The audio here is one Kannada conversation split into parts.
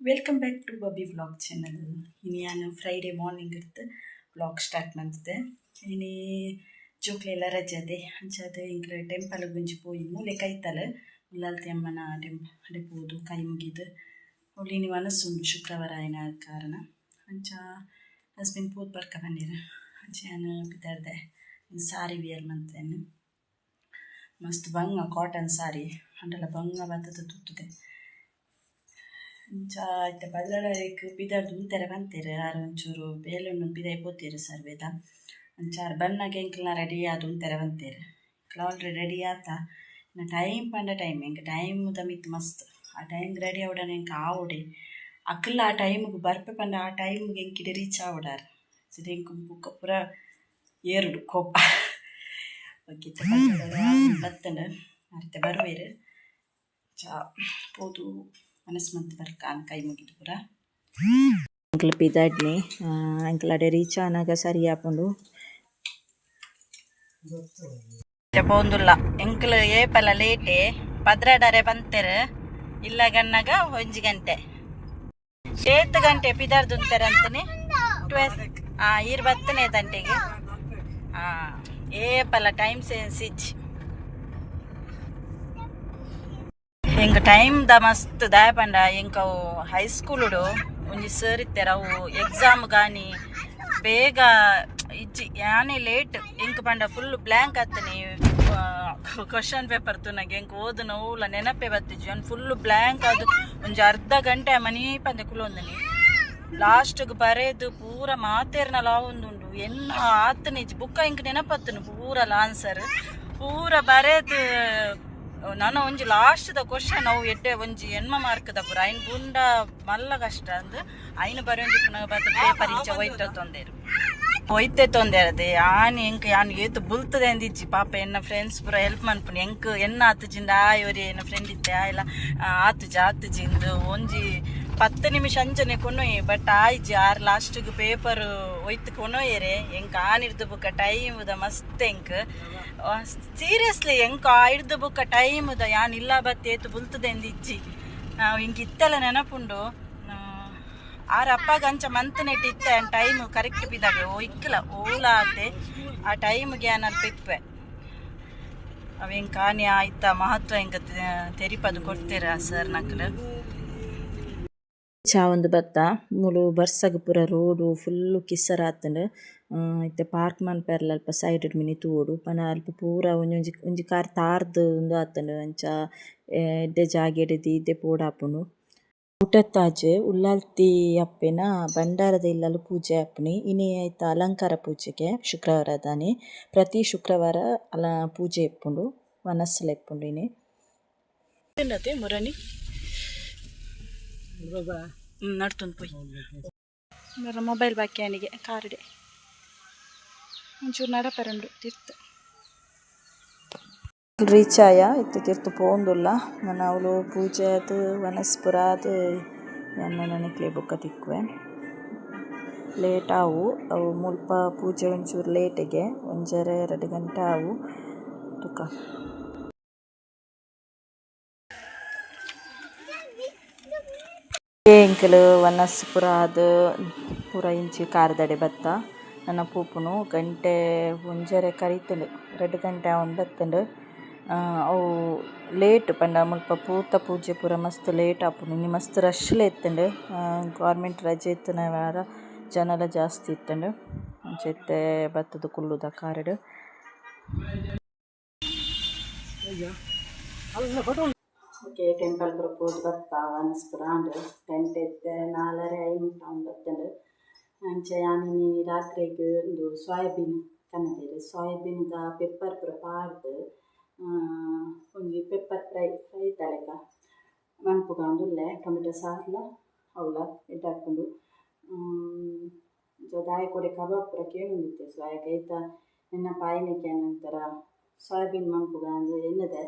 Welcome back to Babi vlog channel ಇನ್ನು ನಾನು ಫ್ರೈಡೇ ಮಾರ್ನಿಂಗ್ ಇರ್ತು ವ್ಲಾಗ್ ಸ್ಟಾರ್ಟ್ ಮಾಡ್ತಿದ್ದೆ ಇನ್ನು ಜೋಕ್ಲೆ ಎಲ್ಲ ರಜೆ ಅದೇ ಅಂಚದು ಇಂಕ್ಲ ಟೆಂಪಲ್ ಗುಂಜಿ ಪೋಯಿ ಮೂಲೆ ಕೈತಲೆ ಉಲ್ಲಾಲ್ತಿ ಅಮ್ಮನ ಟೆಂಪ್ ಅಡೆ ಪೋದು ಕೈ ಮುಗಿದು ಅವಳು ನೀವು ಅನಸ್ಸುಂಡು ಶುಕ್ರವಾರ ಆಯ್ನ ಕಾರಣ ಅಂಚ ಹಸ್ಬೆಂಡ್ ಪೂತ್ ಬರ್ಕ ಬಂದಿರ ಅಂಚ ನಾನು ಬಿದ್ದಾರ್ದೆ ಸಾರಿ ವಿಯರ್ ಮಂತೇನು ಮಸ್ತ್ ಬಂಗ ಕಾಟನ್ ಸಾರಿ ಅಂಡಲ್ಲ ಬಂಗ ಬತ್ತದ ತುತ್ತದೆ ಇಂಚ ಐತೆ ಬಲ್ಲಡೈಕ್ ಬಿದರ್ದು ಉಂತೆರೆ ಬಂತೀರಿ ಆರು ಒಂಚೂರು ಬೇಲುಣ್ಣು ಬಿದೈ ಪೋತೀರಿ ಸರ್ವೇದ ಅಂಚಾರು ಬಣ್ಣಗೆ ಎಂಕ್ಲ ರೆಡಿ ಆದು ಉಂತೆರೆ ಬಂತೀರಿ ಇಂಕ್ಲ ಆಲ್ರೆಡಿ ರೆಡಿ ಆತ ಟೈಮ್ ಪಂಡ ಟೈಮ್ ಎಂಕ್ ಟೈಮ್ ಮಿತ್ ಮಸ್ತ್ ಆ ಟೈಮ್ ರೆಡಿ ಆವಡನ ಎಂಕ್ ಆವಡೆ ಅಕ್ಕಲ್ಲ ಆ ಟೈಮ್ಗೆ ಬರ್ಪೆ ಪಂಡ ಆ ಟೈಮ್ಗೆ ಎಂಕಿಡೆ ರೀಚ್ ಆವಡಾರ ಸಿದ ಎಂಕ್ ಬುಕ್ಕ ಪೂರ ಏರುಡು ಕೋಪ ಓಕೆ ಬತ್ತಂಡ ಮತ್ತೆ ಬರುವೇರು ಚಾ ಪೋದು ಮನಸ್ಸು ಮಂತ್ ಬರ್ಕಾನ್ ಕೈ ಮುಗಿದು ಪೂರ. ಅಂಕಲ್ ಪಿದಾಡ್ನಿ ಅಂಕಲ್ ಅಡೆ ರೀಚ್ ಆನಾಗ ಸರಿ ಆಪುಂಡು ಪೋಂದುಲ್ಲ ಎಂಕ್ಲು ಏಪಲ ಲೇಟೆ ಪದ್ರಡರೆ ಬಂತೆರ್. ಇಲ್ಲ ಗನ್ನಗ ಒಂಜಿ ಗಂಟೆ. ಏತ್ ಗಂಟೆ ಪಿದಾರ್ದುಂತೆರ್ ಅಂತನಿ. ಟ್ವೆಲ್ ಆ ಇರ್ ಬತ್ತನೇ ದಂಟೆಗೆ ಆ ಏಪಲ ಟೈಮ್ ಸೆನ್ಸ್ ಇಜ್ಜಿ ಎಂಕ್ ಟೈಮ್ ದ ಮಸ್ತ್ ದಾಯ ಪಂಡ ಎಂಕ್ ಅವು ಹೈಸ್ಕೂಲುಡು ಒಂಜಿ ಸರ್ ಇತ್ತೆರ ಅವು ಎಕ್ಸಾಮ್ ಗಾನಿ ಬೇಗ ಇಜ್ಜಿ ಯಾನೆ ಲೇಟ್ ಎಂಕ್ ಪಂಡ ಫುಲ್ ಬ್ಲ್ಯಾಂಕ್ ಆತನಿ ಕ್ವಶನ್ ಪೇಪರ್ ತುನಗೆ ಎಂಕ್ ಓದು ನೋವುಲ ನೆನಪೆ ಬತ್ತಿಜ್ಜಿ ಅವ್ನು ಫುಲ್ ಬ್ಲ್ಯಾಂಕ್ ಅದು ಒಂಜಿ ಅರ್ಧ ಗಂಟೆ ಮನಿ ಪಂದೆ ಕುಲೊಂದನಿ. ಲಾಸ್ಟ್ಗೆ ಬರೆದು ಪೂರ ಮಾತೇರ್ನ ಲಾವೊಂದುಂಡು ಎನ್ನ ಆತನಿಜ್ ಬುಕ್ಕ ಇಂಕ್ ನೆನಪತ್ತನು ಪೂರ ಲಾನ್ಸರ್ ಪೂರ ಬರೆದು ನಾನು ಒಂಜಿ ಲಾಸ್ಟ್ದ ಕ್ವಶನ್ ಅವು ಎಡ್ಡೆ ಒಂಜಿ ಎನ್ಮ ಮಾರ್ಕ್ದ ಪೂರ. ಐನ್ ಗುಂಡ ಮಲ್ಲ ಕಷ್ಟ ಅಂದ್ ಐನ್ ಬರೆಯೊಂದು ಪುನಃ ಬತ್ತ ಪೇಪರ್ ಈಚೆ ಒಯ್ತ ತೊಂದೇರು. ಒಯ್ತೆ ತೊಂದೇರದೆ. ಆನ್ ಎಂಕ್ ಆನ್ ಏತು ಬುಲ್ತದೆ ಅಂದಿಜ್ಜಿ. ಪಾಪ ಎನ್ನ ಫ್ರೆಂಡ್ಸ್ ಪೂರ ಹೆಲ್ಪ್ ಮನ್ಪುನಿ ಎಂಕ್ ಎನ್ನ ಆತುಜಿಂದ ಆಯೋರಿ ಎನ್ನ ಫ್ರೆಂಡ್ ಇತ್ತೆ ಇಲ್ಲ ಆತುಜ ಆತುಜಿಂದು ಒಂಜಿ ಪತ್ತು ನಿಮಿಷ ಅಂಜನೆ ಕೊನೊಯೆ ಬಟ್ ಆಯ್ಜಿ ಆರ್ ಲಾಸ್ಟ್ಗ್ ಪೇಪರ್ ಒಯ್ತು எங்க ಎಂಕ್ ಆನಿರ್ದು ಬುಕ್ಕ ದ ಮಸ್ತ್ ಎಂಕ್ ಸೀರಿಯಸ್ಲಿ ಎಂಕ್ ಆಯ್ದು ಬುಕ್ಕ ಟೈಮ್ದ ಯಾನ್ ಇಲ್ಲ ಬತ್ತೆ ಏತು ಬುಲ್ತದೆ ಇಜ್ಜಿ. ನಾವು ಹಿಂಗೆ ಇತ್ತಲ್ಲ ನೆನಪುಂಡು. ಆರ ಅಪ್ಪಗ ಅಂಚ ಮಂತ್ ನೆಟ್ ಟೈಮ್ ಕರೆಕ್ಟ್ ಬಿದ್ದಾಗ ಓ ಇಕ್ಕಲ ಓಲ ಆತೆ. ಆ ಟೈಮ್ ನಾನು ಪಿಪ್ಪೆ. ಅವೇನ್ ಕಾನಿ ಆಯ್ತಾ, ಮಹತ್ವ ಹೆಂಗ ತೆರಿಪದು ಕೊಡ್ತೀರಾ ಸರ್ ನಕ್ಲು ಚಾ ಒಂದು ಬತ್ತ ಮುಲು ಬರ್ಸಗ್ ಪೂರ ರೋಡು ಫುಲ್ಲು ಕಿಸ್ಸರ ಆತಂಡ್ ಇತ್ತೆ ಪಾರ್ಕ್ ಮನ್ಪೆರ್ಲ ಅಲ್ಪ ಸೈಡ್ ಮಿನಿ ತೂವೊಡು ಪನ ಅಲ್ಪ ಪೂರ ಒಂಜೊಂಜಿ ಒಂಜಿ ಕಾರ್ ತಾರ್ದ್ ಉಂದು ಆತಂಡ್, ಅಂಚ ಎಡ್ಡೆ ಜಾಗೆಡ್ ದೀದೆ ಪೋಡಾಪುಂಡು ಊಟತ್ತಾಜೆ, ಉಳ್ಳಾಲ್ತಿ ಅಪ್ಪೆನ ಭಂಡಾರದ ಇಲ್ಲಲು ಪೂಜೆ ಆಪುನಿ. ಇನಿ ಐತ ಅಲಂಕಾರ ಪೂಜೆಗೆ, ಶುಕ್ರವಾರ ದಾನಿ ಪ್ರತಿ ಶುಕ್ರವಾರ ಅಲ ಪೂಜೆ ಇಪ್ಪುಂಡು ಮನಸ್ಸಲ್ಲಿ ಇಪ್ಪುಂಡು ಇನಿ. ಮುರಣಿ ಹ್ಞೂ ನಡ್ತುಂಡು ಪೋಯ್. ಮರ ಮೊಬೈಲ್ ಬಾಕ್ಯಾನಿಗೆ ಕಾರ್ಡೆ. ಒಂಚೂರು ನಡಪರಂಡು ತಿರ್ತು. ರೀಚ್ ಆಯ ಇತ್ತು ತಿರ್ತು ಪೋಂದುಲ್ಲ ನನ್ನ ಅವಳು ಪೂಜೆ ಅದು ವನಸ್ಪುರ ಅದು ನನ್ನ ನನಗೆ ಬುಕ್ಕ ತಿಕ್ಕುವೆ ಲೇಟ್ ಆವು. ಅವು ಮುಲ್ಪ ಪೂಜೆ ಒಂಚೂರು ಲೇಟಿಗೆ ಒಂಜರೆ ಎರಡು ಗಂಟೆ ಆವು. ತುಕ. ಎಂಕಲ್ ವನಸ್ ಪುರ ಅದು ಪೂರ ಇಂಚಿ ಕಾರ್ದಡೆ ಬತ್ತ. ನನ್ನ ಪೂಪುನು ಗಂಟೆ ಒಂಜರೆ ಕರಿತುಂಡು ರಡ್ಡ್ ಗಂಟೆ ಆವೊಂದು ಬತ್ತುಂಡು ಅವು ಲೇಟ್ ಪಂಡ ಮುಲ್ಪ ಪೂತ ಪೂಜೆ ಪೂರ ಮಸ್ತ್ ಲೇಟ್ ಆಪುಂಡು. ಇನ್ನು ಮಸ್ತ್ ರಶ್ಲ ಇತ್ತುಂಡು. ಗೌರ್ಮೆಂಟ್ ರಜೆ ಇತ್ತಿನ ವಾರ ಜನಲ ಜಾಸ್ತಿ ಇತ್ತಂಡು. ಅಂಚೆತ್ತೆ ಬತ್ತುದು ಕುಲ್ಲುದ ಕಾರ್ಡ್ ಓಕೆ ಟೆಂಪಲ್ ಪ್ರಪೋಸ್ ಬರ್ತಾ ಅನಿಸ್ಪುರ ಅಂಡ್ ಟೆಂಟ್ ಎತ್ತೆ ನಾಲರೆ ಐದು ಟೌನ್ ಬತ್ತಂಡು ಅಂಚೆ ಯಾನಿ ರಾತ್ರಿಗೆ ಒಂದು ಸೋಯಾಬೀನ್ ಕನ್ನದೇರು ಸೋಯಾಬೀನ್ದ ಪೆಪ್ಪರ್ ಪೂರ ಪಾಡ್ದು ಒಂಜಿ ಪೆಪ್ಪರ್ ಫ್ರೈ ಫ್ರೈ ತಲೆಕ ಮನ್ಪುಗಾಂಡುಲ್ಲೆ ಟೊಮೆಟೊ ಸಾರ್ಲ ಅವಲ ಇಟ್ಟಾಕೊಂಡು ದಾಯ ಕೊಡೆ ಕಬಾಬ್ ಪೂರ ಕೇಣುಂದಿತ್ತೆ ಸೋಯಾಕೈತ ನಿನ್ನ ಎನ್ನ ಪಾಯಿನಕ್ಕೆ ನಂತರ ಸೋಯಾಬೀನ್ ಮನ್ಪುಗಾಂದು ಎನ್ನದೆ.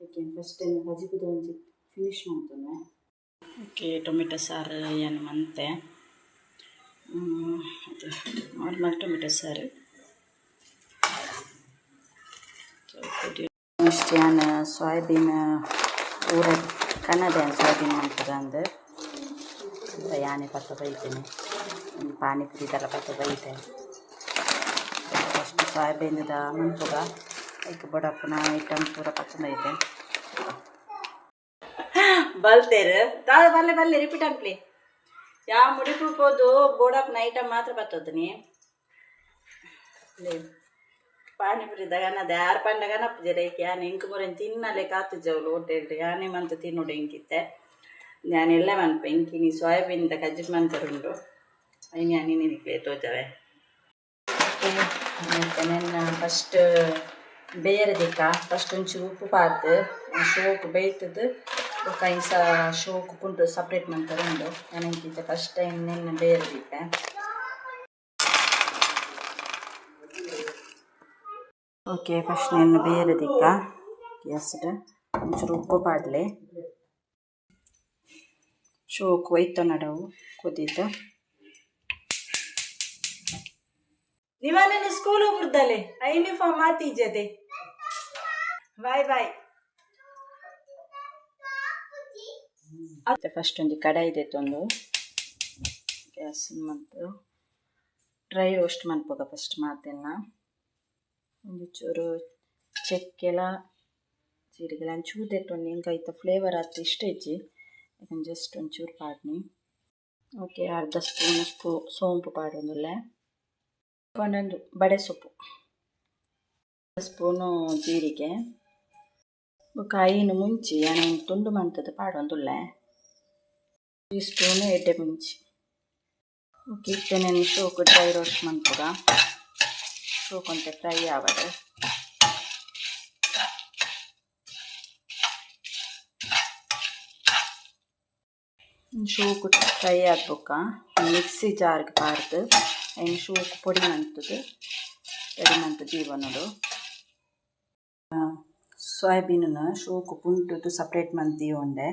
ಅದಕ್ಕೆ ಫಸ್ಟ್ ಏನು ಬಜಿಗುದ ಒಂಜಿ ಫಿನಿಶ್ ಮಾಡ್ತೇನೆ ಓಕೆ ಟೊಮೆಟೊ ಸಾರು ಏನು ಮಂತೆ. ಅದು ನಾರ್ಮಲ್ ಟೊಮೆಟೊ ಸಾರು. ನೆಕ್ಸ್ಟ್ ಏನು ಸೋಯಾಬೀನ್ ಊರ ಕನ್ನಡ ಸೋಯಾಬೀನ್ ಮಾಡ್ತಾರೆ ಅಂದ್ರೆ ಯಾನೆ ಪತ್ತ ಬೈತೇನೆ. ಪಾನಿಪುರಿ ಥರ ಪತ್ತ ಬೈತೆ ಫಸ್ಟ್ ಸೋಯಾಬೀನ್ದ ಮಂತುಗ ಐಕ್ ಬಡಪ್ಪನ ಐಟಮ್ ಪೂರ ಪಚಂದ ಐತೆ. ಬಲ್ತೇರು. ತಾ ಬಲ್ಲೆ ಬಲ್ಲೆ ರಿಪೀಟ್ ಅನ್ಪ್ಲಿ ಯಾ ಮುಡಿಪು ಹೋದು ಬೋಡಪ್ಪನ ಐಟಮ್ ಮಾತ್ರ ಬತ್ತದನಿ ಪಾನಿಪುರಿ ದಗನ, ದಾರ ಪಂಡಗನ ಜರ ಯಾನ್ ಎಂಕು ಮುರನ್ ತಿನ್ನಲೆ ಕಾತು ಜವಲು ಹೊಟ್ಟೆ ಯಾನೆ ಮಂತ್ ತಿನ್ನೋಡು ಇಂಕಿತ್ತೆ ನಾನು ಎಲ್ಲ ಮನ್ಪ ಎಂಕಿ ನೀ ಸೋಯಾಬೀನ್ದ ಕಜ್ಜಿಟ್ ಮಂತರುಂಡು ಐನಿ ಅನಿ ನಿನಗೆ ತೋಜವೆ ನನ್ನ ಫಸ್ಟ್ ಬೇಯರದಿಕ್ಕ ಫಸ್ಟ್ ಒಂಚೂರು ಉಪ್ಪು ಪಾರ್ದು ಶೋಕು ಬೇಯ್ತದ್ದು ಬೊಕ್ಕ ಕೈಸ ಶೋಕು ಕುಂಟು ಸಪ್ರೇಟ್ ಮಾಡ್ತಾರೆ ನಾನು ಎಂಕಿತ್ತೆ ಫಸ್ಟ್ ಟೈಮ್ ನಿನ್ನ ಬೇಯರದಿತ್ತೆ ಓಕೆ ಫಸ್ಟ್ ನಿನ್ನ ಬೇಯರದಿಕ್ಕ ಎಸ್ಟ್ ಒಂಚೂರು ಉಪ್ಪು ಪಾಡ್ಲೆ. ಶೋಕು ಒಯ್ತು ನಡವು ಕುದೀತು ನೀವನ್ನ ಸ್ಕೂಲ್ ಹೋಗ್ಬಿಡ್ದಲೆ ಯೂನಿಫಾರ್ಮ್ ಮಾತೀಜದೆ ಬಾಯ್ ಬಾಯ್ ಮತ್ತೆ ಫಸ್ಟ್ ಒಂದು ಕಡಾಯಿ ತೊಂದು. ಗ್ಯಾಸ್ ಮತ್ತು ಡ್ರೈ ರೋಸ್ಟ್ ಮಾಡ್ಬೋದ ಫಸ್ಟ್ ಮಾತೆಲ್ಲ ಒಂದು ಚೂರು ಚೆಕ್ಕೆಲ, ಜೀರಿಗೆಲ ಒಂಚೂರು ತೆಟ್ಟೊಂದು ಹಿಂಗೆ ಐತ ಫ್ಲೇವರ್ ಆಯ್ತು? ಇಷ್ಟ ಇಜ್ಜಿ ಇದನ್ನು ಜಸ್ಟ್ ಒಂಚೂರು ಪಾಡ್ನಿ. ಓಕೆ ಅರ್ಧ ಸ್ಪೂನ್ ಸ್ಪೂ ಸೋಂಪು ಪಾಡೊಂದುಲ್ಲೆ ಒಂದೊಂದು ಬಡೆ ಸೊಪ್ಪು. ಸ್ಪೂನು ಜೀರಿಗೆ. ಬೊಕ ಐನು ಮುಂಚಿ ಅನೇನು ತುಂಡು ಮಂತದ ಪಾಡೊಂದುಲ್ಲೆ ಈ ಸ್ಪೂನ್ ಎಡ್ಡೆ ಮುಂಚಿ ಓಕೆ ಇಟ್ಟೆನೇನು ಶೋಕು ಡ್ರೈ ರೋಸ್ಟ್ ಮಂತುಗ ಶೋಕೊಂತೆ ಫ್ರೈ ಆವಡು ಶೋಕು ಫ್ರೈ ಆಗ್ಬೇಕ ಮಿಕ್ಸಿ ಜಾರ್ಗೆ ಪಾರ್ದು ಐನು ಶೋಕು ಪೊಡಿ ಮಂತದ್ದು ರೆಡಿ ಜೀವನದು ಜೀವನಡು ಸೋಯಾಬೀನನ್ನ ಶೋಕು ಪುಂಟುದು ಸಪ್ರೇಟ್ ಮಂತಿ ಉಂಡೆ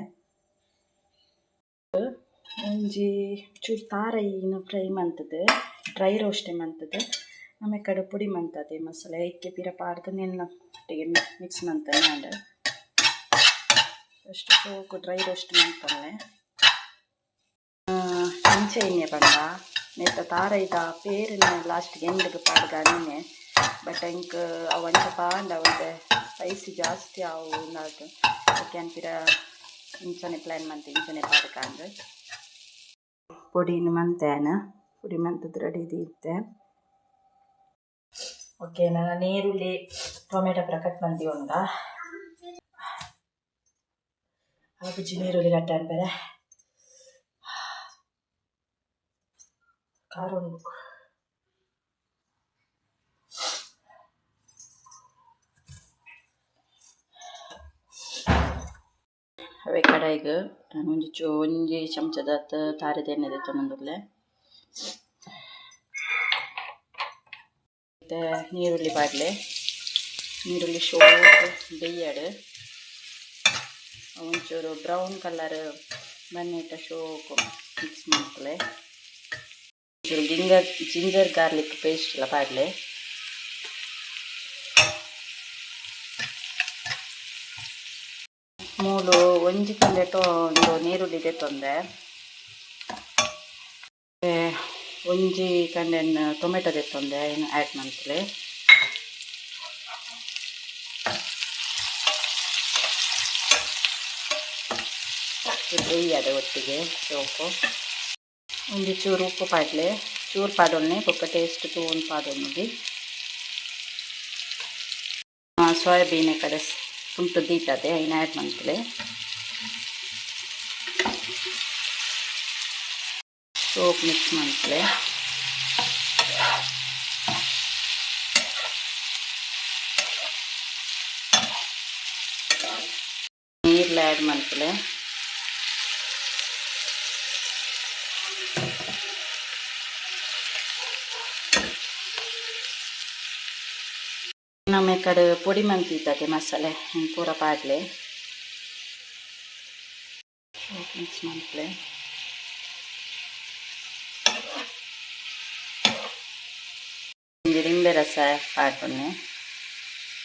ಒಂಜಿ ಚೂರು ತಾರೈನ ಫ್ರೈ ಮಂತದ್ದು ಡ್ರೈ ರೋಸ್ಟೆ ಮಂತದ್ದು ಆಮೇಲೆ ಕಡೆ ಪುಡಿ ಮಂತದೆ ಮಸಾಲೆ, ಇಕ್ಕೆ, ಪಿರ ಪಾಡ್ದು ನೆನ್ನ ಒಟ್ಟಿಗೆ ಮಿಕ್ಸ್ ಮಂತನೆ ಆಂಡ ಫಸ್ಟ್ ಶೋಕು ಡ್ರೈ ರೋಸ್ಟ್ ಮಂತಲ್ಲೇ ಅಂಚೆ ಇನ್ನೆ ಬಂದ? ನೆತ್ತ ತಾರೈದ ಪೇರಿನ ಲಾಸ್ಟ್ಗೆ ಎಂಡಿಗೆ ಪಾಡ್ಗಾನೆ ಬಟ್ ಇಂಕ್ ಅವು ಅಂಚ ಪಾಂಡ ಅವಂತೆ ಸ್ಪೈಸಿ ಜಾಸ್ತಿ ಅವು ನಾಲ್ಕು. ಅದಕ್ಕೆ ಅಂತೀರ ಇಂಚನೆ ಪ್ಲ್ಯಾನ್ ಮಂತೆ ಇಂಚನೆ ಅಂದರೆ. ಪುಡಿನ ಮಂತೇನ ಪುಡಿ ಮಂತದ್ದು ರೆಡಿ ಇದ್ದೆ ಓಕೆ, ನಾನು ನೀರುಳ್ಳಿ ಟೊಮೆಟೊ ಪ್ರಕಟ್ ಮಂದಿ ಉಂಡ ಆಗುಜಿ ನೀರುಳ್ಳಿ ಕಟ್ಟ ಅನ್ಪೇರೆ ಖಾರ ಅವೆ ಕಡಾಯಿಗೆ ಒಂಜಿ ಚೂ ಒಂಜಿ ಚಮಚದ ತಾರದ ಎಣ್ಣೆ ತೆತ್ತೊಂದುಲ್ಲೆ ಮತ್ತೆ ನೀರುಳ್ಳಿ ಬಾಡ್ಲೆ ನೀರುಳ್ಳಿ ಶೋ ಬೇಯಡು ಒಂಚೂರು ಬ್ರೌನ್ ಕಲರ್ ಬನ್ನಿಟ್ಟ ಶೋಕು ಮಿಕ್ಸ್ ಮಾಡ್ಕೊಳ್ಳೆ ಒಂಚೂರು ಜಿಂಜರ್ ಜಿಂಜರ್ ಗಾರ್ಲಿಕ್ ಪೇಸ್ಟ್ ಎಲ್ಲ ಬಾಡ್ಲೆ ಮೂಲು ಒಂಜಿ ಕಂಡೆಟು ಒಂದು ನೀರುಳ್ಳಿದೆ ತೊಂದೆ ಒಂಜಿ ಕಂಡೆನ್ ಟೊಮೆಟೊದೆ ತೊಂದೆ ಏನು ಆ್ಯಡ್ ಮಾಡ್ತೀವಿ ಅದೇ ಒಟ್ಟಿಗೆ, ಸೋಪು. ಒಂದು ಚೂರು ಉಪ್ಪು ಪಾಡ್ಲೆ, ಚೂರು ಪಾಡೊನ್ನೆ ಬೊಕ್ಕ ಟೇಸ್ಟ್ ತೂನ್ ಪಾಡೊನ್ನುಡಿ ಸೋಯಾಬೀನ್ ಕಡೆ ಉಂಟು ದೀತದೆ ಐನ ಆ್ಯಡ್ ಮಾಡ್ತಲೆ ಸೋಪ್ ಮಿಕ್ಸ್ ಮಾಡ್ತಲೆ ನೀರ್ಲ ಆ್ಯಡ್ ಮಾಡ್ತಲೆ ನಮ್ಮ ಕಡೆ ಪುಡಿ ಮಂತಿದ್ದದೆ ಮಸಾಲೆ ಪೂರ ಪಾಡ್ಲೆ ಮಿಕ್ಸ್ ಮಾಡ್ಲೆ ಒಂಜಿ ನಿಂಬೆ ರಸ ಪಾಡ್ಬಣ್ಣೆ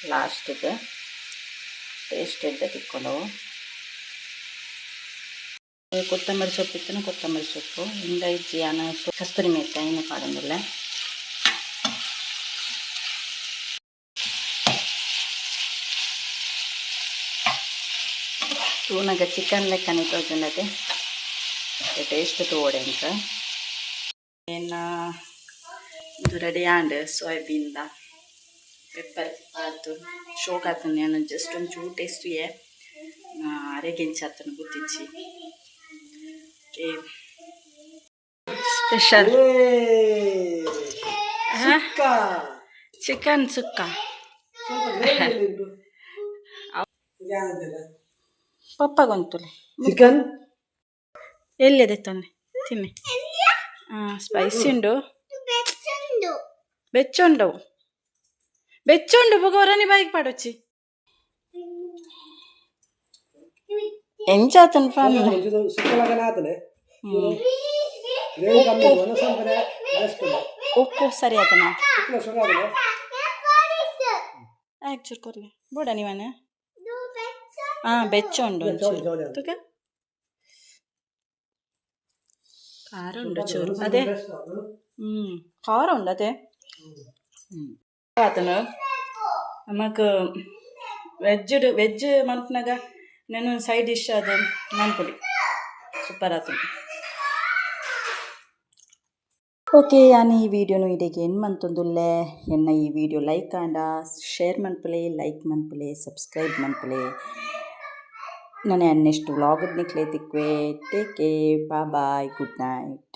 ಲಾಸ್ಟಿಗೆ ಟೇಸ್ಟ್ ಎಡ್ಡೆ ತಿಕ್ಕೊಂಡು ಕೊತ್ತಂಬರಿ ಸೊಪ್ಪು ಇತ್ತು ಕೊತ್ತಂಬರಿ ಸೊಪ್ಪು ಇಂದ ಇಜ್ಜಿ ಅನ ಕಸ್ತೂರಿ ಮೆತ್ತ ಏನು ಪಾಡಂಗಿಲ್ಲ ಚಿಕನ್ ಲೆಕ್ಕನೆ ತೋಜುಂಡತೆ ಟೇಸ್ಟ್ ತೋಡೆ ಅಂತ. ಏನು? ಇದು ರೆಡಿ ಆಂಡ್ ಸೋಯಾಬೀನ್ದ. ಪೆಪ್ಪರ್ ಆತು ಶೋಕ್ ಆತನ ನಾನು ಜಸ್ಟ್ ಒಂದು ಚೂ ಟೇಸ್ಟ್ ಏ ಅರೆಗೆಂಚಿ ಆತನ ಗುತ್ತಿಚ್ಚಿ. Special chicken sukka. ಪಪ್ಪಗೊಂತುಲೆ ಚಿಕನ್ ಎಲ್ಲಿದೆ ತಾನೆ ತಿನ್ನಿ ಹಾಂ ಸ್ಪೈಸಿ ಉಂಡು ಬೆಚ್ಚುಂಡು ಬೆಚ್ಚುಂಡು ಬೊಗೋರನಿ ಬಾಯಿಗೆ ಪಾಡೊಚ್ಚಿ ಎಂಚಾತನ್ ಫಾನ್ ಉಪ್ಪು ಸರಿ ಆತನ ಆಯ್ತು ಚುರ್ಕೊರ್ಲಿ ಬೋಡ ನೀವನ ಹಾಂ ಬೆಚ್ಚುಂಡು ಒಂಚೂರು ಜೋಡಿ ತುಕ ಖಾರ ಉಂಡು ಚೂರು ಅದೇ ಹ್ಞೂ ಖಾರ ಉಂಡು ಅದೇ ಹ್ಞೂ ಆತನು ನಮಕ್ ವೆಜ್ ವೆಜ್ ಮನ್ಪನಾಗ ನಾನು ಸೈಡ್ ಡಿಶ್ ಅದು ಮನ್ಪುಡಿ ಸೂಪರ್ ಆತು ಓಕೆ ಯಾನು ಈ ವಿಡಿಯೋನು ಇಡೆಗೆ ಏನು ಮಂತೊಂದುಲ್ಲೆ ಎನ್ನ ಈ ವಿಡಿಯೋ ಲೈಕ್ ಆಂಡ ಶೇರ್ ಮನ್ಪಲೆ ಲೈಕ್ ಮನ್ಪಲೆ ಸಬ್ಸ್ಕ್ರೈಬ್ ಮನ್ಪಲೆ ನಾನು ನೆಕ್ಸ್ಟ್ ವ್ಲಾಗ್ ನಿಕ್ಲೆ ತಿಕ್ವೆ ಟೇಕ್ ಕೇರ್ ಬಾ ಬಾಯ್ ಗುಡ್ ನೈಟ್